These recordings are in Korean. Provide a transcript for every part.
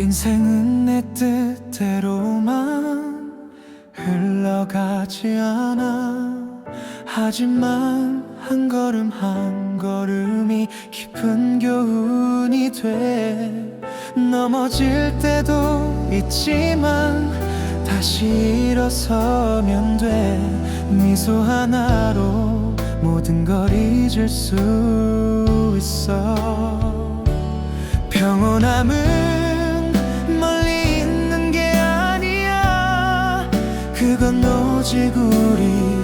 인생은 내 뜻대로만 흘러가지 않아. 하지만 한 걸음 한 걸음이 깊은 교훈이 돼. 넘어질 때도 있지만 다시 일어서면 돼. 미소 하나로 모든 걸 잊을 수 있어. 평온함은 건 오직 우리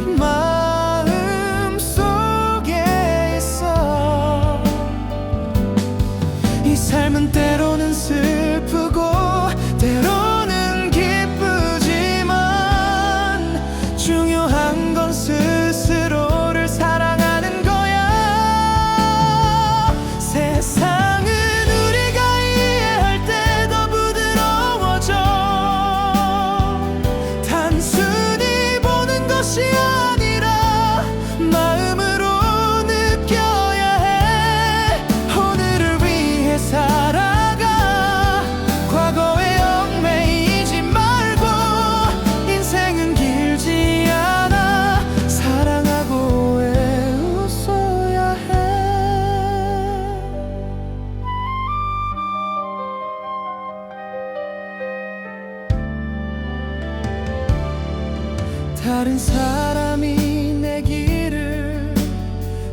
다른 사람이 내 길을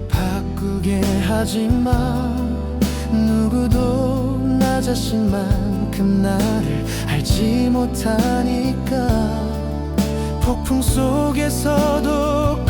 바꾸게 하지만 누구도 나 자신만큼 나를 알지 못하니까 폭풍 속에서도